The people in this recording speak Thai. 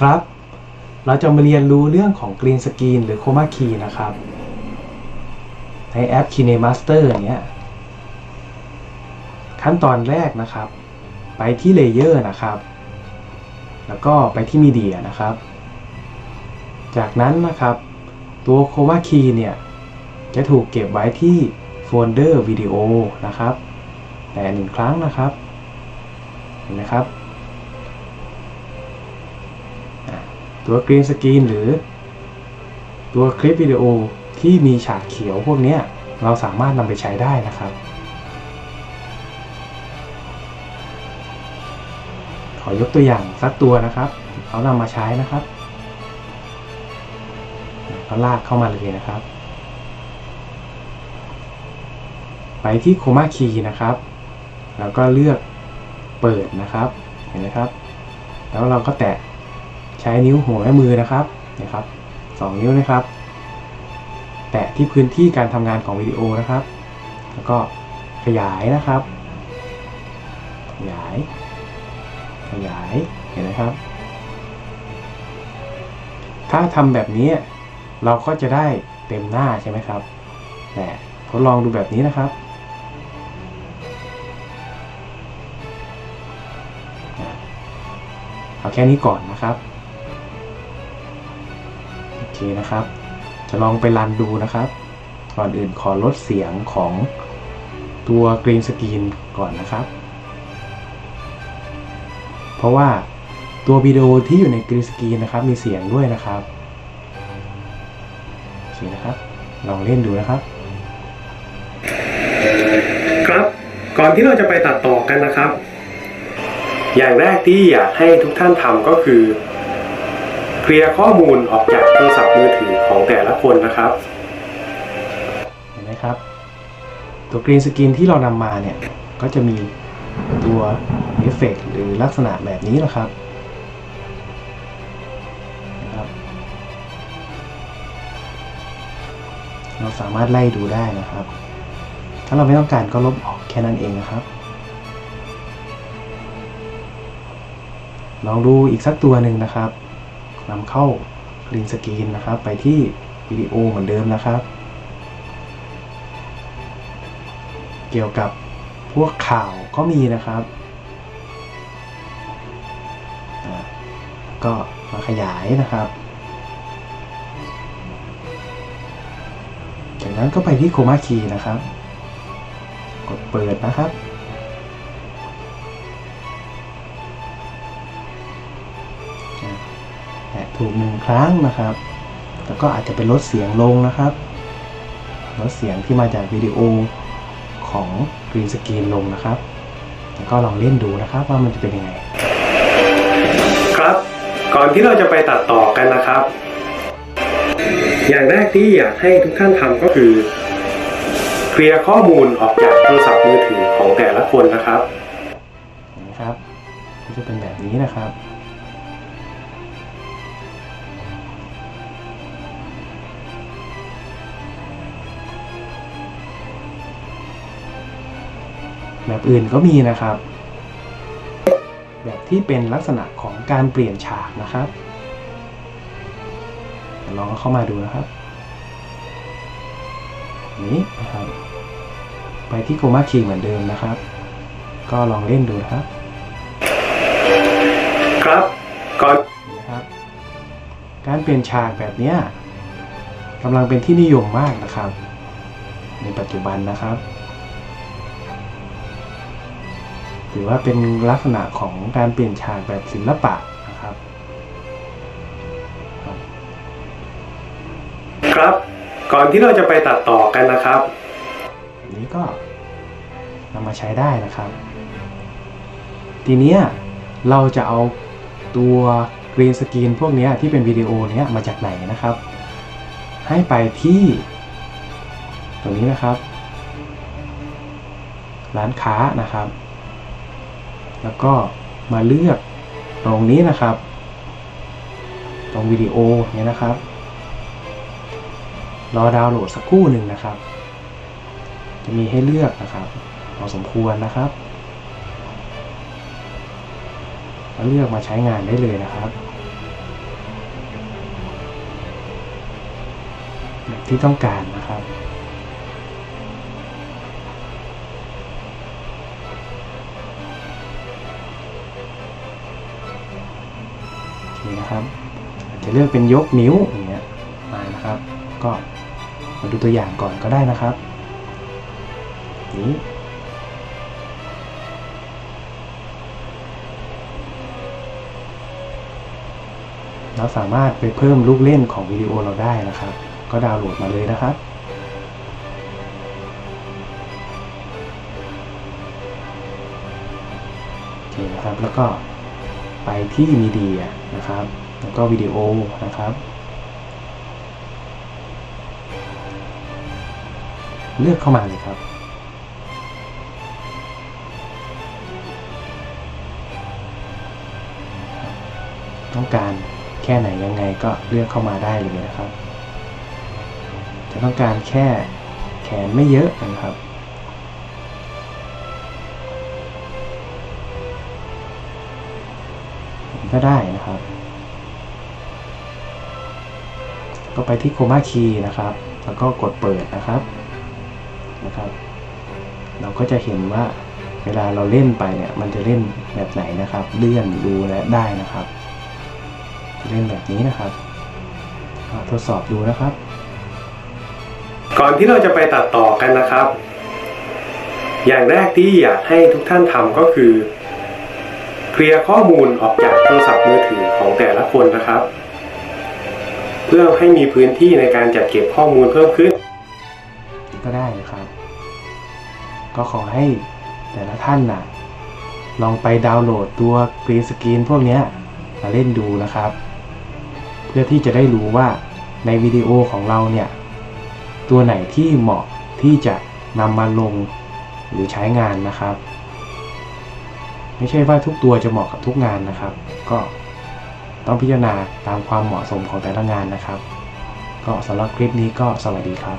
ครับ เราจะมาเรียนรู้เรื่องของ Green Screen หรือ Chroma Key นะครับ ในแอป KineMaster เนี้ย ขั้นตอนแรกนะครับ ไปที่ Layer นะครับ แล้วก็ไปที่ Media นะครับ จากนั้นนะครับ ตัว Chroma Key เนี่ย จะถูกเก็บไว้ที่โฟลเดอร์วิดีโอนะครับ แต่หนึ่งครั้งนะครับ เห็นไหมครับ ตัว Green Screen หรือ ตัวคลิปวิดีโอที่มีฉากเขียวพวกนี้เราสามารถนำไปใช้ได้นะครับ ขอยกตัวอย่างสักตัวนะครับเอานำมาใช้นะครับก็ลากเข้ามาเลยนะครับ ไปที่ Chroma Key นะครับ แล้วก็เลือกเปิดนะครับ เห็นไหมครับ แล้วเราก็แตะ ช้นิ้วหัวแม่มือนะครับนะครับสองนิ้วนะครับ แตะที่พื้นที่การทำงานของวิดีโอนะครับ แล้วก็ขยายนะครับ ขยาย ขยายเห็นไหมครับ ถ้าทำแบบนี้เราก็จะได้เต็มหน้าใช่ไหมครับแต่ทดลองดูแบบนี้นะครับเอาแค่นี้ก่อนนะครับ เคนะครับ จะลองไปรันดูนะครับ ก่อนอื่นขอลดเสียงของตัว Green Screen ก่อนนะครับ เพราะว่าตัววิดีโอที่อยู่ใน Green Screen นะครับ มีเสียงด้วยนะครับโอเคนะครับ ลองเล่นดูนะครับ ครับ ก่อนที่เราจะไปตัดต่อกันนะครับ อย่างแรกที่อยากให้ทุกท่านทำก็คือ เคลียร์ข้อมูลออกจากโทรศัพท์มือถือของแต่ละคนนะครับ เห็นไหมครับ ตัว Green Screen ที่เรานำมาเนี่ย ก็จะมีตัวเอฟเฟกหรือลักษณะแบบนี้นะครับนะครับ เราสามารถไล่ดูได้นะครับ ถ้าเราไม่ต้องการก็ลบออกแค่นั้นเองนะครับ ลองดูอีกสักตัวหนึ่งนะครับ นำเข้า Green Screen นะครับ ไปที่วิดีโอเหมือนเดิมนะครับ เกี่ยวกับพวกข่าวก็มีนะครับ ก็มาขยายนะครับ จากนั้นก็ไปที่โคมาคีนะครับ กดเปิดนะครับอ แตะถูกหนึ่งครั้งนะครับ แล้วก็อาจจะเป็นลดเสียงลงนะครับ ลดเสียงที่มาจากวิดีโอของ Green Screen ลงนะครับ แล้วก็ลองเล่นดูนะครับว่ามันจะเป็นยังไง ครับ ก่อนที่เราจะไปตัดต่อกันนะครับ อย่างแรกที่อยากให้ทุกท่านทำก็คือเคลียร์ข้อมูลออกจากโทรศัพท์มือถือของแต่ละคนนะครับเห็นไหมครับก็จะเป็นแบบนี้นะครับ แบบอื่นก็มีนะครับ แบบที่เป็นลักษณะของการเปลี่ยนฉากนะครับเดี๋ยวลองเข้ามาดูนะครับ นี้นะครับ ไปที่โคมาคีเหมือนเดิมนะครับ ก็ลองเล่นดูนะครับ ครับก่อนนะครับ การเปลี่ยนฉากแบบเนี้ยกำลังเป็นที่นิยมมากนะครับ ในปัจจุบันนะครับ ถือว่าเป็นลักษณะของการเปลี่ยนฉากแบบศิลปะนะครับ ครับ ก่อนที่เราจะไปตัดต่อกันนะครับอันนี้ก็นำมาใช้ได้นะครับ ทีเนี้ยเราจะเอาตัวกรีนสกรีนพวกเนี้ยที่เป็นวิดีโอเนี้ยมาจากไหนนะครับ ให้ไปที่ตรงนี้นะครับ ร้านค้านะครับ แล้วก็มาเลือกตรงนี้นะครับ ตรงวิดีโอเนี่ยนะครับ รอดาวน์โหลดสักครู่หนึ่งนะครับ จะมีให้เลือกนะครับพอสมควรนะครับเลือกมาใช้งานได้เลยนะครับที่ต้องการนะ นะครับอาจจะเลือกเป็นยกนิ้วอย่างเงี้ยมานะครับ ก็มาดูตัวอย่างก่อนก็ได้นะครับนี้เราสามารถไปเพิ่มลูกเล่นของวิดีโอเราได้นะครับ ก็ดาวน์โหลดมาเลยนะครับโอเคนะครับแล้วก็ ไปที่มีเดียนะครับ แล้วก็วิดีโอนะครับ เลือกเข้ามาเลยครับ ต้องการแค่ไหนยังไงก็เลือกเข้ามาได้เลยนะครับ จะต้องการแค่แขนไม่เยอะนะครับ ก็ได้นะครับ ก็ไปที่โคม่าคีย์นะครับ แล้วก็กดเปิดนะครับนะครับ เราก็จะเห็นว่าเวลาเราเล่นไปเนี่ยมันจะเล่นแบบไหนนะครับ เลื่อนดูและได้นะครับ เล่นแบบนี้นะครับทดสอบดูนะครับ ก่อนที่เราจะไปตัดต่อกันนะครับ อย่างแรกที่อยากให้ทุกท่านทำก็คือ เคลียร์ข้อมูลออกจากโทรศัพท์มือถือของแต่ละคนนะครับ เพื่อให้มีพื้นที่ในการจัดเก็บข้อมูลเพิ่มขึ้น ก็ได้นะครับ ก็ขอให้แต่ละท่านนะลองไปดาวน์โหลดตัวกรีนสกรีนพวกนี้มาเล่นดูนะครับ เพื่อที่จะได้รู้ว่าในวิดีโอของเราเนี่ย ตัวไหนที่เหมาะที่จะนำมาลงหรือใช้งานนะครับ ไม่ใช่ว่าทุกตัวจะเหมาะกับทุกงานนะครับ ก็ต้องพิจารณาตามความเหมาะสมของแต่ละงานนะครับ ก็สำหรับคลิปนี้ก็สวัสดีครับ